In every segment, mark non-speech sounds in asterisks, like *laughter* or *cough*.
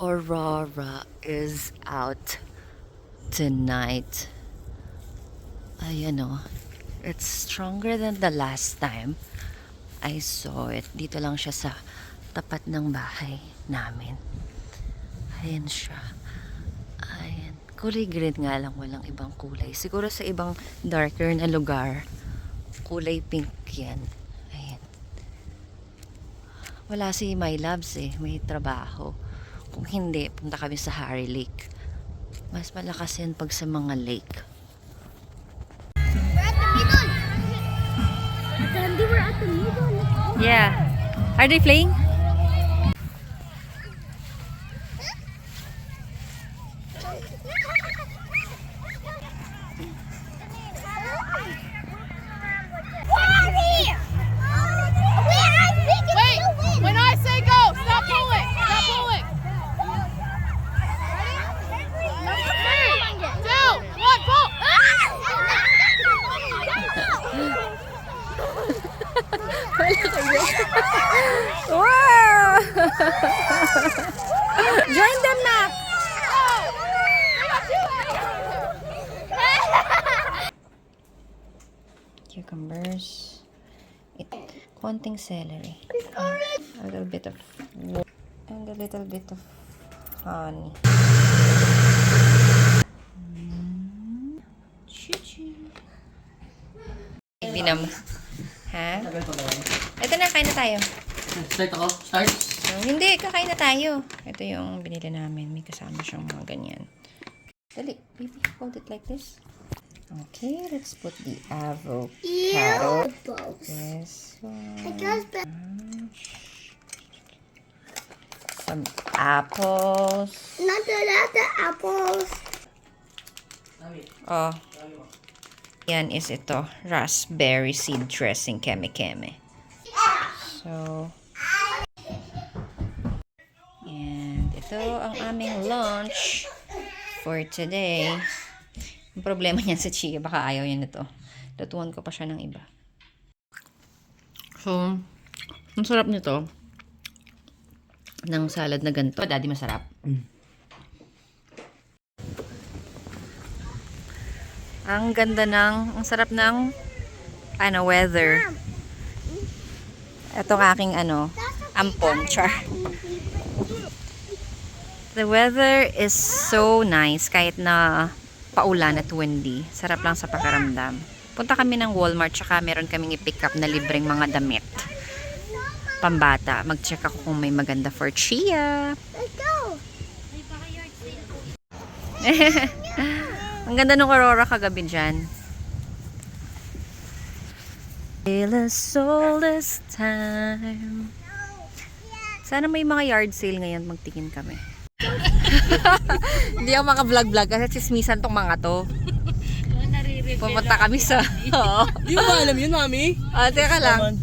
Aurora is out tonight. Ayan o. It's stronger than the last time I saw it. Dito lang siya sa tapat ng bahay namin. Ayan siya. Ayan. Kulay green nga lang, walang ibang kulay. Siguro sa ibang darker na lugar, kulay pink yan. Ayan. Wala si My Loves eh. May trabaho. Kung hindi, punta kami sa Harry Lake. Mas malakas yan pag sa mga lake. We're at the middle. Dandy, we're at the middle. Yeah. Are they playing? Wait, When I say go, stop pulling. Stop pulling. Three, two, one, pull. Wow! Join them na! Cucumbers. It, konting celery. A little bit of and a little bit of honey. Mm. Hindi naman. Ha? Ito na, kain na tayo. Start ako? Start? So, hindi, kakain na tayo. Ito yung binili namin. May kasama siyang mga ganyan. Dali, baby, hold it like this. Okay, let's put the avocado. This one. Some apples. Not the other apples. Oh. Yan is ito. Raspberry seed dressing keme-keme. So, and ito ang aming lunch for today. Ang problema niyan sa Chia, baka ayaw niya nito. Lutuan ko pa siya ng iba. So, ang sarap nito. Ng salad na ganito. Daddy, masarap. Ang ganda ng, ang sarap ng, ano, weather. Itong aking, ano, ampon, char. The weather is so nice kahit na paulan at windy. Sarap lang sa pakiramdam. Punta kami ng Walmart tsaka meron kaming i-pick up na libreng mga damit. Pambata. Mag-check ako kung may maganda for Chia. *laughs* Ang ganda ng aurora kagabi dyan. Feel a time. Sana may mga yard sale ngayon. Magtingin kami. Hindi ako maka-vlog-vlog kasi chismisan tong mga to. Pupunta kami sa... Oo. Di mo ba alam yun, mami? Ah, teka lang.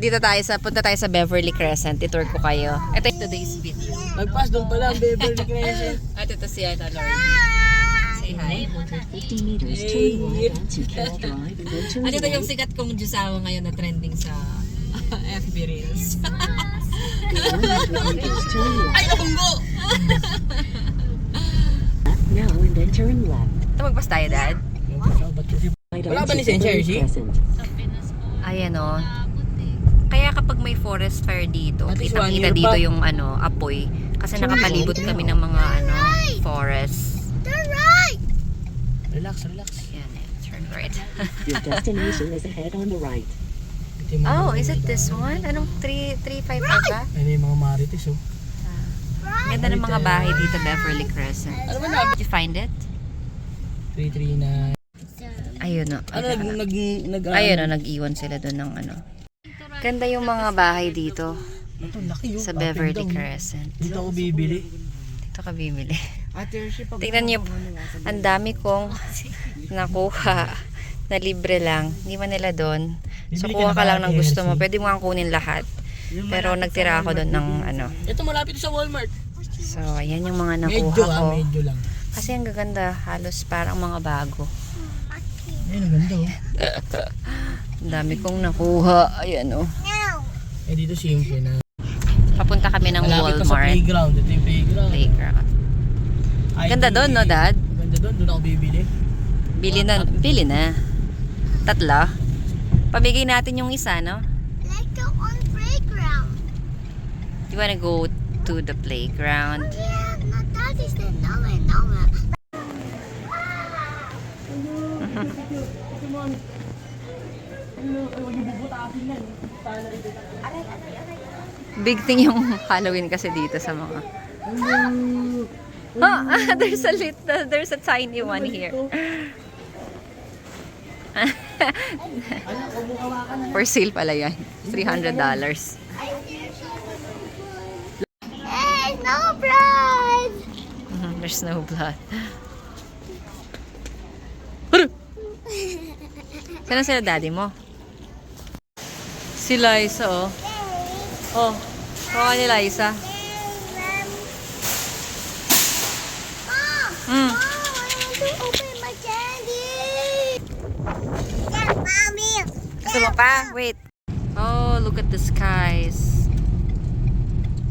Dito tayo sa, punta tayo sa Beverly Crescent. Itour ko kayo. Ito yung today's video. Nagpas doon pala, Beverly Crescent. At ito si Ana Lord. Say hi. 150 meters turn right onto Kell Drive and then turn At ito yung sikat kong Diyosawa ngayon na trending sa *laughs* FB Reels. 100 meters turn left. Ay, nabunggo! Now and then turn left. Ito magpas tayo, Dad. Wala ba onto ni Sensei, Beverly Hershey? Ayan o. Kaya kapag may forest fire dito, At least one kitang-kita year dito pa. yung ano, apoy. Kasi nakapalibot kami ng mga ano, forest. Relax, relax. Ayan, eh, turn right. *laughs* Your destination is ahead on the right. Ito yung mga- oh, is it this one? Anong 3, 355 ba? Ayun yung mga marites, oh. Ganda ng mga bahay dito, Beverly Crescent. Ano? Did you find it? 339. Ayun o. Ano, nag, nag, nag, Ayun o, nag-iwan sila doon ng ano. Ganda yung mga bahay dito sa Beverly. Crescent. Dito ako bibili. Dito ka bibili. Tingnan niyo, ang dami kong nakuha na libre lang. Hindi man nila doon. So, kuha ka na lang ng gusto mo. Pwede mo kang kunin lahat. Pero nagtira ako doon ng ano. Ito malapit sa Walmart. So, ayan yung mga nakuha Medyo ko. ah, medyo lang. Kasi ang gaganda. Halos parang mga bago. Ayun, ang ganda oh. Ang dami kong nakuha. Ayan oh. Eh dito simple na. Papunta kami ng Malapit pa sa Walmart playground. Ito yung playground. playground. Ay, Ganda doon, no, Dad? Ganda doon. Doon ako bibili. Bili na, bili na. Tatlo. Pabigay natin yung isa, no? Let's go on playground. You wanna go to the playground? *laughs* Big thing yung Halloween kasi dito sa mga... Oh, *laughs* there's a little, there's a tiny one here. *laughs* For sale pala yan. $300. Hey, no blood. Mhm, There's no blood. Saan sila daddy mo? Si Liza, oh. Oh, kawa ni Liza. Mm. Gusto mo pa? Wait. Oh, look at the skies.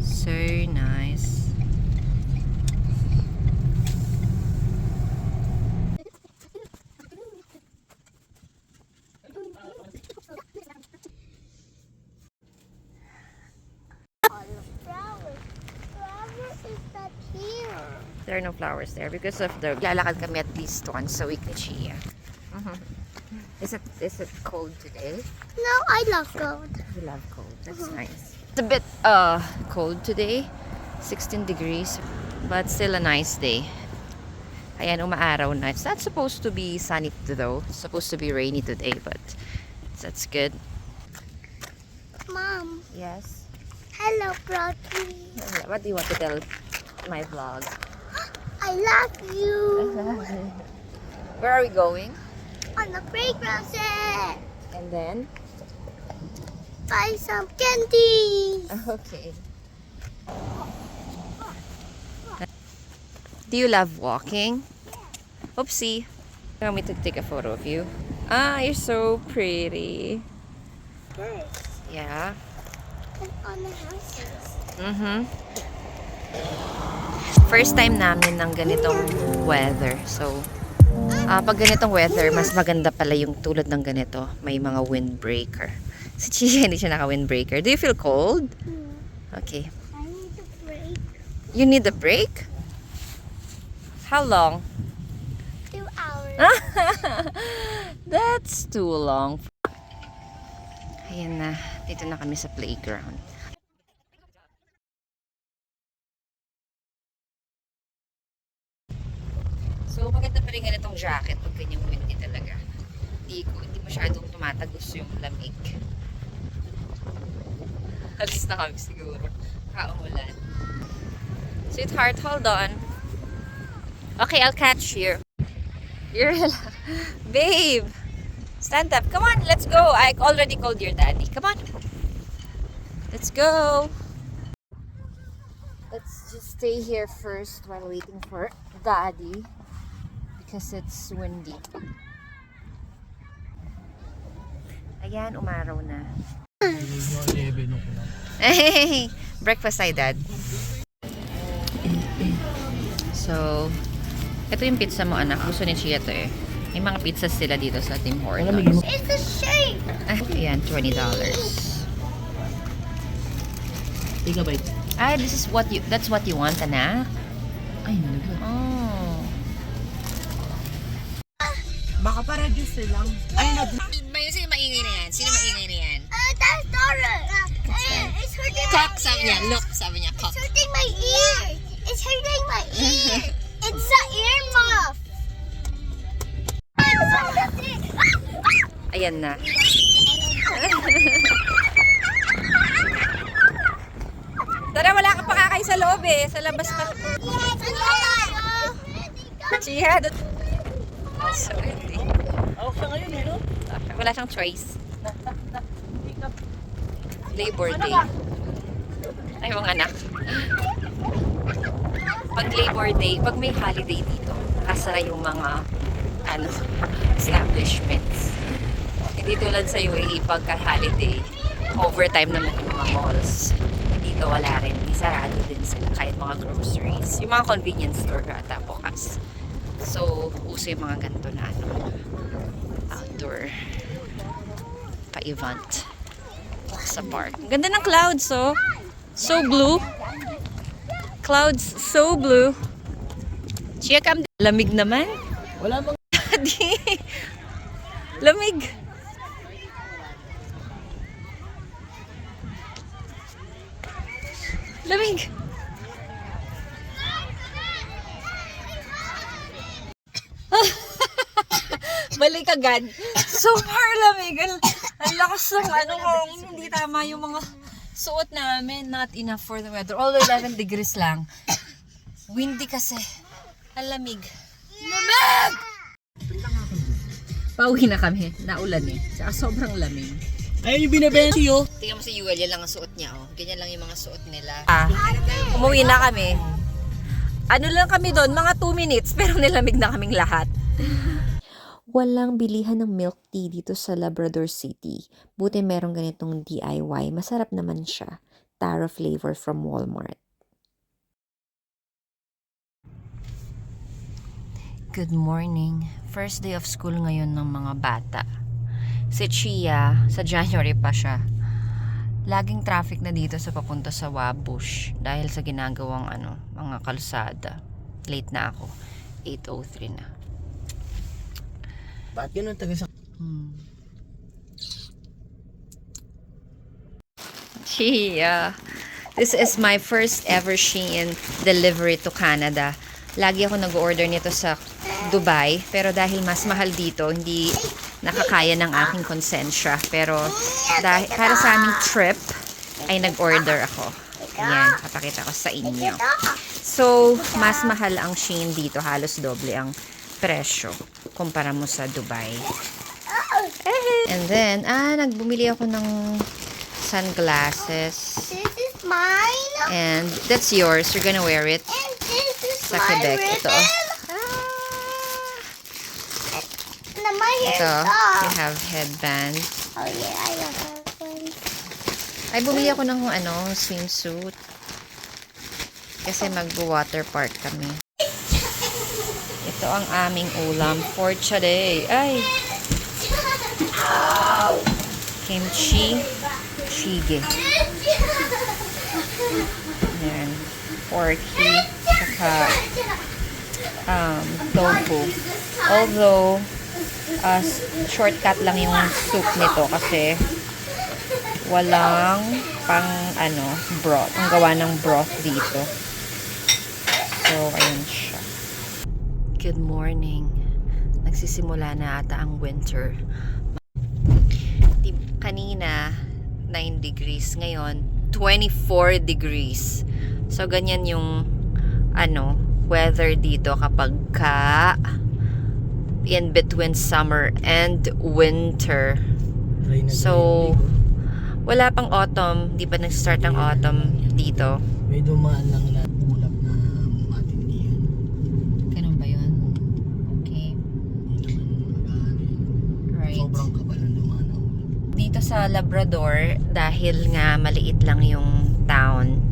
So nice. Flowers there because of the... Lalakad kami at least once a week ni Chia. Mhm. Is it is it cold today? No, I love gold. You love cold. That's nice. It's a bit uh cold today. 16 degrees, but still a nice day. Ayan, umaaraw na. It's not supposed to be sunny though. It's supposed to be rainy today, but that's good. Mom, Yes. hello, Brocky. What do you want to tell my vlog? I love you. *laughs* Where are we going? On the playground set. And then? Buy some candy. *laughs* Okay. Do you love walking? Oopsie. You want me to take a photo of you? Ah, you're so pretty. Birds. Yeah. And on the houses. Mm-hmm. First time namin ng ganitong weather. So, ah pag ganitong weather, mas maganda pala yung tulad ng ganito. May mga windbreaker. Si Chia, *laughs* hindi siya naka-windbreaker. Do you feel cold? Okay. I need to break You need a break? How long? two hours. *laughs* That's too long. Ayan na. Dito na kami sa playground. So, maganda pa rin ganitong jacket pag ganyang windy talaga. Hindi, ko, hindi masyadong tumatagos yung lamig. Alis na kami siguro. Kaulan. Sweetheart, hold on. Okay, I'll catch you. You're *laughs* Babe! Stand up. Come on, let's go. I already called your daddy. Come on. Let's go. Let's just stay here first while waiting for daddy. Because it's windy. Ayan, umaraw na. Yung 11 ako lang. Hey, breakfast tayo, Dad. So, ito yung pizza mo, anak. Gusto ni Chia to eh. May mga pizzas sila dito sa Tim Hortons. It's a shape. Ah, ayan, $20. Gigabyte. Ay, this is what you, that's what you want, anak? Ay, nalaga. Oh. Juice lang. Ay, nag... Sino maingay na yan? Sino maingay na yan? Uh, that's Dora. Uh, it's hurting my Cock, sabi niya. ear. Look, sabi niya, cock. It's hurting my ear. It's hurting my ear. *laughs* it's the earmuff. Ayan na. *laughs* Tara, wala kang pakakay sa loob eh. Sa labas pa. Chia, doon. So, hindi. Ako siya ngayon, eh, no? Wala siyang choice. Labor Day. Ay, mga anak. Pag Labor Day, pag may holiday dito, kasara yung mga ano, establishments. Hindi tulad sa UAE, pagka holiday, overtime naman yung mga malls. Dito wala rin. Di sarado din sila kahit mga groceries. Yung mga convenience store ata bukas. So, uso yung mga ganito na ano, outdoor pa-event sa park. Ganda ng clouds, oh. So blue. Clouds so blue. Chia, come. Lamig naman. Wala bang *laughs* Di. Lamig. Lamig. Balik agad. Super lamig. Ang, ang lakas ng ano kung hindi tama yung mga suot namin. Not enough for the weather. Although 11 degrees lang. Windy kasi. Ang lamig. Lamig! Pauwi na kami. Naulan eh. Tsaka sobrang lamig. Ayun yung binibenta yun. Tingnan mo si Yuel, yan lang ang suot niya, oh. Ganyan lang yung mga suot nila. Ah, umuwi na kami. Ano lang kami doon, mga 2 minutes, pero nilamig na kaming lahat. Walang bilihan ng milk tea dito sa Labrador City. Buti merong ganitong DIY. Masarap naman siya. Taro flavor from Walmart. Good morning. First day of school ngayon ng mga bata. Si Chia, sa January pa siya. Laging traffic na dito sa papunta sa Wabush dahil sa ginagawang ano, mga kalsada. Late na ako. 8.03 na. Ba't ganun taga sa... *laughs* Chia. This is my first ever Shein delivery to Canada. Lagi ako nag-order nito sa Dubai, pero dahil mas mahal dito, hindi nakakaya ng aking konsensya. Pero dahil para sa aming trip, ay nag-order ako. Yan, papakita ko sa inyo. So, mas mahal ang Shein dito, halos doble ang presyo kumpara mo sa Dubai. And then, ah, nagbumili ako ng sunglasses. This is mine. And that's yours. You're gonna wear it And this is sa my Quebec. ribbon. Ito. And my Ito. You have headband. Oh yeah, I have one. Ay, bumili ako ng ano, swimsuit. Kasi mag-water park kami. Ito ang aming ulam for today. Ay! Kimchi. Shige. Yan. Porky. Saka um, tofu. Although, uh, shortcut lang yung soup nito kasi walang pang ano, broth. Ang gawa ng broth dito. So, ayun siya. Good morning. Nagsisimula na ata ang winter. Kanina, 9 degrees. Ngayon, 24 degrees. So, ganyan yung ano, weather dito kapag ka in between summer and winter. So, wala pang autumn. Di pa nag-start ang autumn dito. May dumaan lang na ulap na matindihan. Ganun ba yun? Okay. Hindi naman mag-ano yun. Right. Sobrang kapal ng dumaan na ulap. Dito sa Labrador, dahil nga maliit lang yung town,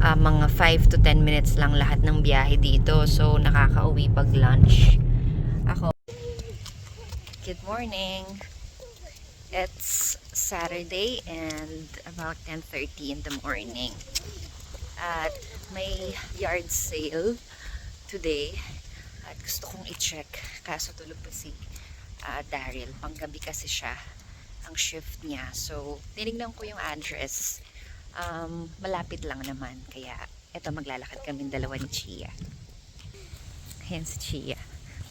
ah, mga 5 to 10 minutes lang lahat ng biyahe dito. So, nakakauwi pag lunch. Ako. Good morning. It's Saturday and about 10.30 in the morning. At may yard sale today. At gusto kong i-check. Kaso tulog pa si ah, Daryl. Panggabi kasi siya ang shift niya. So, tinignan ko yung address. Um, malapit lang naman. Kaya, eto maglalakad kami dalawa ni Chia. Ayan si Chia.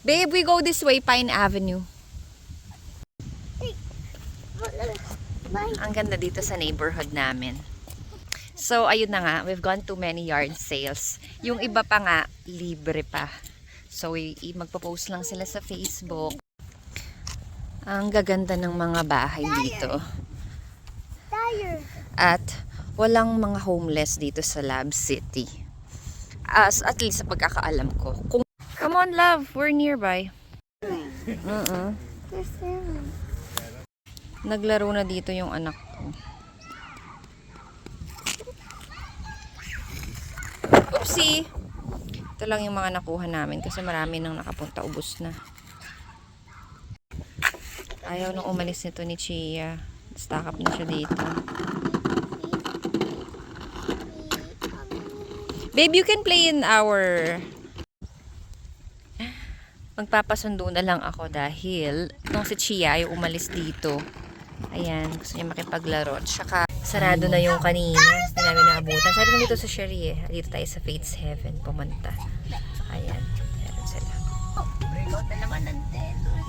Babe, we go this way, Pine Avenue. Ang ganda dito sa neighborhood namin. So, ayun na nga. We've gone to many yard sales. Yung iba pa nga, libre pa. So, magpo-post lang sila sa Facebook. Ang gaganda ng mga bahay dito. At walang mga homeless dito sa Lab City. As at least sa pagkakaalam ko. Kung Come on, love. We're nearby. This is Naglaro na dito yung anak ko. Oopsie! Ito lang yung mga nakuha namin kasi marami nang nakapunta. Ubus na. Ayaw nung umalis nito ni Chia. Stack up na siya dito. Babe, you can play in our... Magpapasundo na lang ako dahil nung si Chia ay umalis dito. Ayan, gusto niya makipaglaro. Tsaka, sarado na yung kanina. Hindi namin naabutan. Sabi ko dito sa Sherry eh. Dito tayo sa Fate's Heaven. Pumunta. Ayan. Na naman ng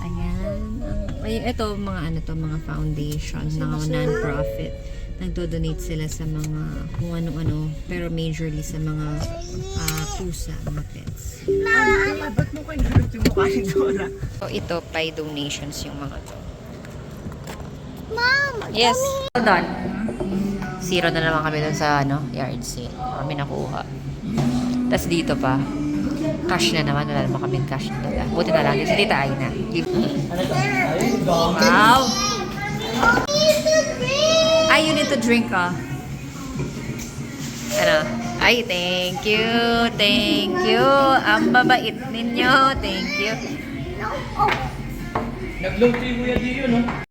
Ayan. Ang- Ay, ito, mga ano to, mga foundation, mga non-profit. Nagdo-donate sila sa mga kung ano-ano, pero majorly sa mga ah, pusa, mga pets. Ba't mo kayo? So, ito, by donations yung mga to. Mom! Yes. Hold on. Zero na naman kami dun sa ano, yard sale. Kami nakuha. Tapos dito pa, cash na naman. Wala naman kami cash na dala. Buti na lang. Si Tita Aina. Wow! Ay, you need to drink, ah. Ano? Ay, thank you. Thank you. Ang babait ninyo. Thank you. Nag-low tree kuya di yun, no?